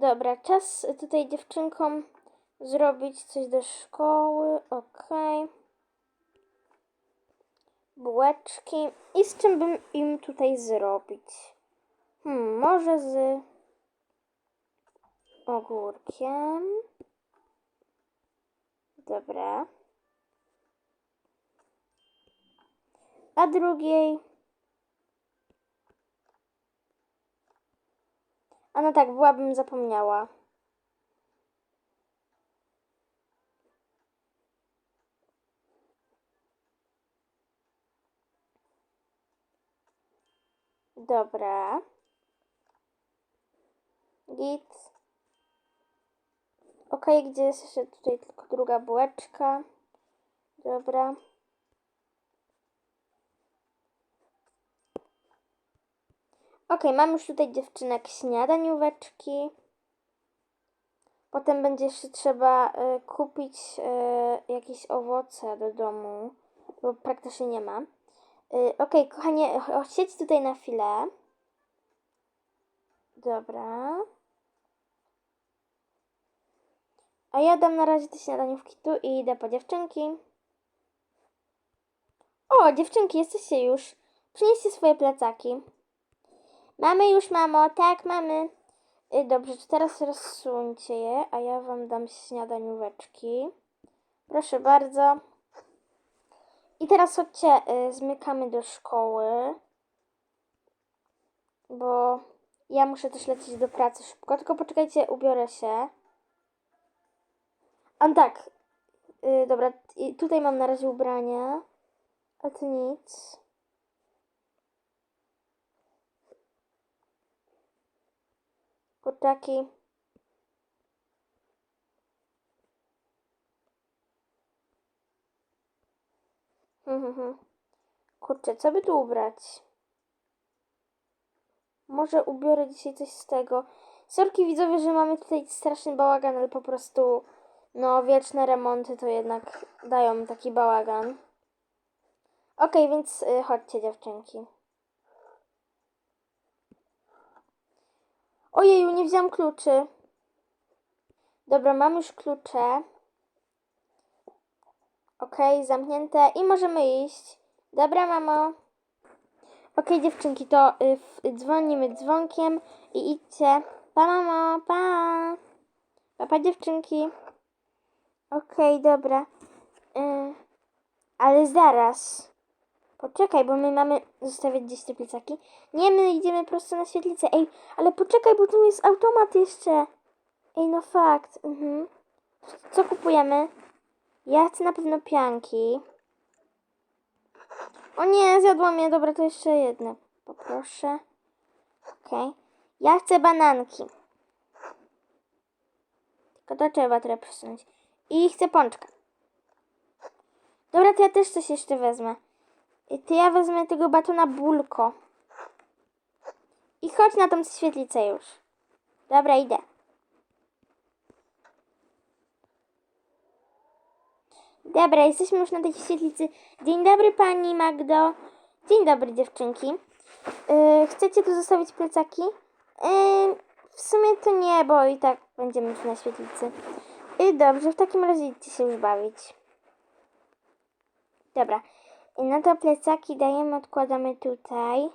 Dobra, czas tutaj dziewczynkom zrobić coś do szkoły. Okej. Bułeczki. I z czym bym im tutaj zrobić? Hmm, może z ogórkiem. Dobra. A drugiej. A no tak, byłabym zapomniała. Dobra. Git. Okej, gdzie jest jeszcze tutaj tylko druga bułeczka? Dobra. Okej, mam już tutaj dziewczynek śniadanióweczki. Potem będzie jeszcze trzeba y, kupić y, jakieś owoce do domu, bo praktycznie nie ma. Y, Okej, kochanie, ch- siedź tutaj na chwilę. Dobra. A ja dam na razie te śniadaniówki tu i idę po dziewczynki. O, dziewczynki, jesteście już. Przynieście swoje plecaki. Mamy już, mamo, tak, mamy. Y, Dobrze, to teraz rozsuńcie je, a ja wam dam śniadanióweczki. Proszę bardzo. I teraz chodźcie, y, zmykamy do szkoły. Bo ja muszę też lecieć do pracy szybko. Tylko poczekajcie, ubiorę się. A tak. Y, dobra, tutaj mam na razie ubrania. A tu nic. Kurczaki. Hmm, hmm, hmm. Kurczę, co by tu ubrać? Może ubiorę dzisiaj coś z tego. Sorki widzowie, że mamy tutaj straszny bałagan, ale po prostu no wieczne remonty to jednak dają taki bałagan. Okej, więc y, chodźcie dziewczynki. Ojeju, nie wziąłem kluczy. Dobra, mam już klucze. Okej, zamknięte i możemy iść. Dobra, mamo. Okej, dziewczynki, to y, dzwonimy dzwonkiem i idźcie. Pa, mamo, pa. Pa, pa dziewczynki. Okej, dobra. Y, ale zaraz. Poczekaj, bo my mamy zostawiać gdzieś te plecaki. Nie, my idziemy prosto na świetlicę. Ej, ale poczekaj, bo tu jest automat jeszcze. Ej, no fakt. Mhm. Co kupujemy? Ja chcę na pewno pianki. O nie, zjadła mnie. Dobra, to jeszcze jedno. Poproszę. Okej. Ja chcę bananki. Tylko to trzeba trochę przesunąć. I chcę pączka. Dobra, to ja też coś jeszcze wezmę. I to ja wezmę tego batona bulko. I chodź na tą świetlicę już. Dobra, idę. Dobra, jesteśmy już na tej świetlicy. Dzień dobry pani Magdo. Dzień dobry dziewczynki. Yy, chcecie tu zostawić plecaki? Yy, w sumie to nie, bo i tak będziemy tu na świetlicy. Yy, dobrze, w takim razie idźcie się już bawić. Dobra. No to plecaki dajemy, odkładamy tutaj.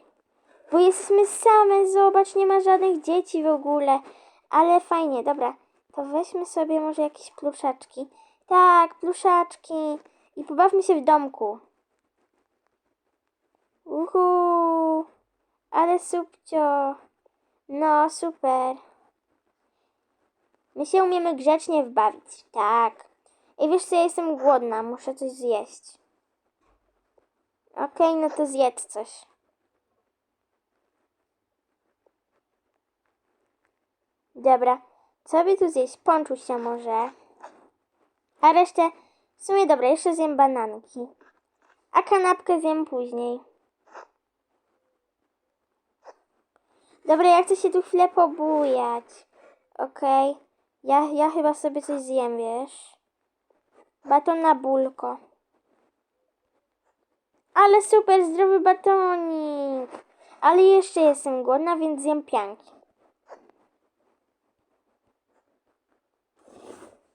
Bo jesteśmy same, zobacz, nie ma żadnych dzieci w ogóle. Ale fajnie, dobra. To weźmy sobie może jakieś pluszaczki. Tak, pluszaczki. I pobawmy się w domku. Uhu. Ale subcio. No, super. My się umiemy grzecznie wbawić. Tak. I wiesz co, ja jestem głodna, muszę coś zjeść. Okej, no to zjedz coś. Dobra, co by tu zjeść? Ponczusia może. A resztę, w sumie dobra, jeszcze zjem bananki. A kanapkę zjem później. Dobra, ja chcę się tu chwilę pobujać. Okej. Ja, ja chyba sobie coś zjem, wiesz. Baton na bulko. Ale super, zdrowy batonik. Ale jeszcze jestem głodna, więc zjem pianki.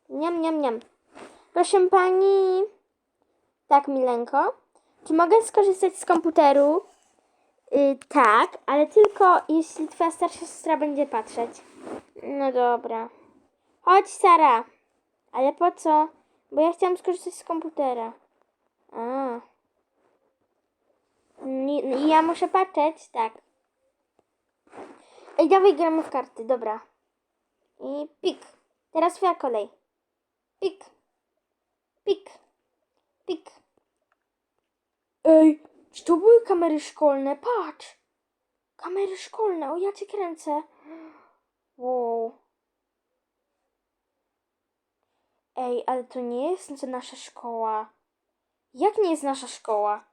Niam, niam, niam. Proszę pani. Tak, Milenko. Czy mogę skorzystać z komputeru? Y, tak, ale tylko jeśli twoja starsza siostra będzie patrzeć. No dobra. Chodź, Sara. Ale po co? Bo ja chciałam skorzystać z komputera. A. Ja muszę patrzeć, tak. Ej, dawaj w karty, dobra. I pik. Teraz twoja kolej. Pik. Pik. Pik. Ej, czy to były kamery szkolne? Patrz. Kamery szkolne, o ja cię kręcę. Wow. Ej, ale to nie jest nasza szkoła. Jak nie jest nasza szkoła?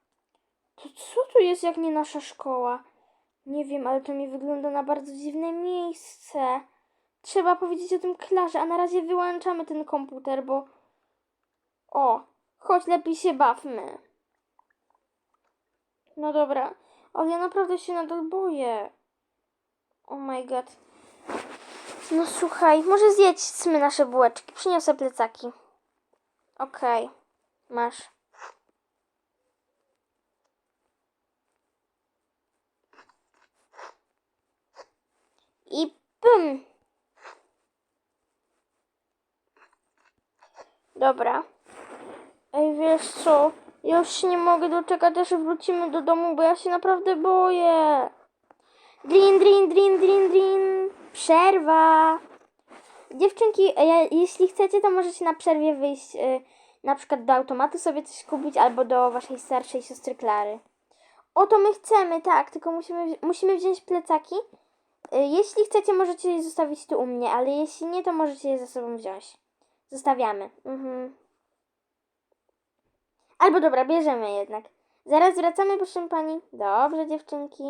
To co to jest jak nie nasza szkoła? Nie wiem, ale to mi wygląda na bardzo dziwne miejsce. Trzeba powiedzieć o tym Klarze, a na razie wyłączamy ten komputer, bo... O, chodź lepiej się bawmy. No dobra, ale ja naprawdę się nadal boję. Oh my god. No słuchaj, może zjedźmy nasze bułeczki. Przyniosę plecaki. Okej, masz. I pum. Dobra. Ej, wiesz co? Ja już się nie mogę doczekać, aż wrócimy do domu, bo ja się naprawdę boję. Drin, drin, drin, drin, drin. Przerwa. Dziewczynki, e, ja, jeśli chcecie, to możecie na przerwie wyjść y, na przykład do automatu sobie coś kupić albo do waszej starszej siostry Klary. O to my chcemy, tak, tylko musimy, musimy wziąć plecaki. Y, Jeśli chcecie, możecie je zostawić tu u mnie, ale jeśli nie, to możecie je ze sobą wziąć. Zostawiamy. Mhm. Albo dobra, bierzemy jednak. Zaraz wracamy, proszę pani. Dobrze, dziewczynki.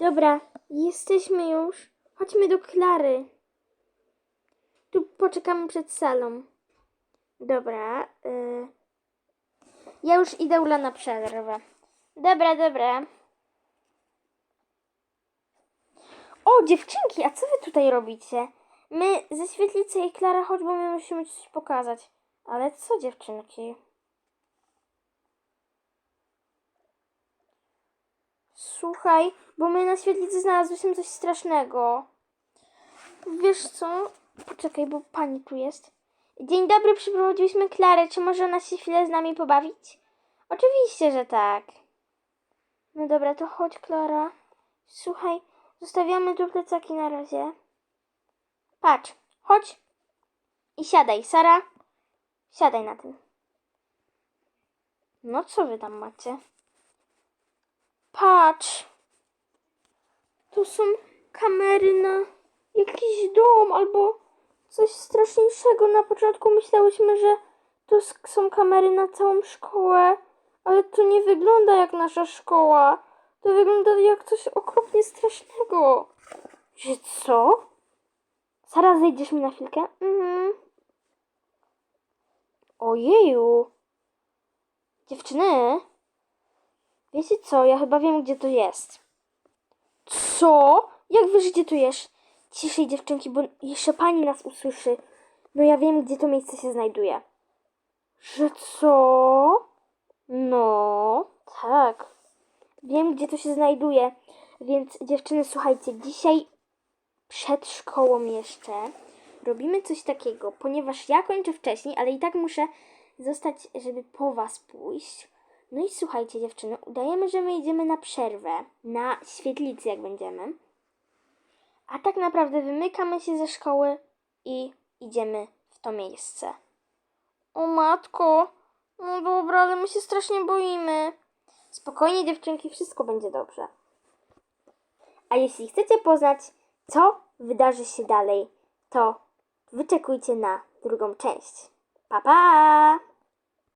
Dobra, jesteśmy już. Chodźmy do Klary. Tu poczekamy przed salą. Dobra. Y... Ja już idę Ula na przerwę. Dobra, dobra. O, dziewczynki, a co wy tutaj robicie? My ze świetlicy i Klara, chodź, bo my musimy coś pokazać. Ale co, dziewczynki? Słuchaj, bo my na świetlicy znalazłyśmy coś strasznego. Wiesz co? Poczekaj, bo pani tu jest. Dzień dobry, przyprowadziłyśmy Klarę. Czy może ona się chwilę z nami pobawić? Oczywiście, że tak. No dobra, to chodź, Klara. Słuchaj, zostawiamy tu plecaki na razie. Patrz, chodź i siadaj, Sara. Siadaj na tym. No co wy tam macie? Patrz. Tu są kamery na jakiś dom albo coś straszniejszego. Na początku myślałyśmy, że s- są kamery na całą szkołę, ale to nie wygląda jak nasza szkoła. To wygląda jak coś okropnie strasznego. Że co? Sara, zejdziesz mi na chwilkę? Mhm. Ojeju. Dziewczyny, wiecie co? Ja chyba wiem, gdzie to jest. Co? Jak wiesz, gdzie tu jest? Ciszej, dziewczynki, bo jeszcze pani nas usłyszy. No ja wiem, gdzie to miejsce się znajduje. Że co? No, tak. Wiem, gdzie to się znajduje. Więc dziewczyny, słuchajcie, dzisiaj przed szkołą jeszcze robimy coś takiego, ponieważ ja kończę wcześniej, ale i tak muszę zostać, żeby po was pójść. No i słuchajcie, dziewczyny, udajemy, że my idziemy na przerwę, na świetlicy, jak będziemy. A tak naprawdę wymykamy się ze szkoły i idziemy w to miejsce. O matko, no dobra, ale my się strasznie boimy. Spokojnie, dziewczynki, wszystko będzie dobrze. A jeśli chcecie poznać, co wydarzy się dalej, to wyczekujcie na drugą część. Pa, pa!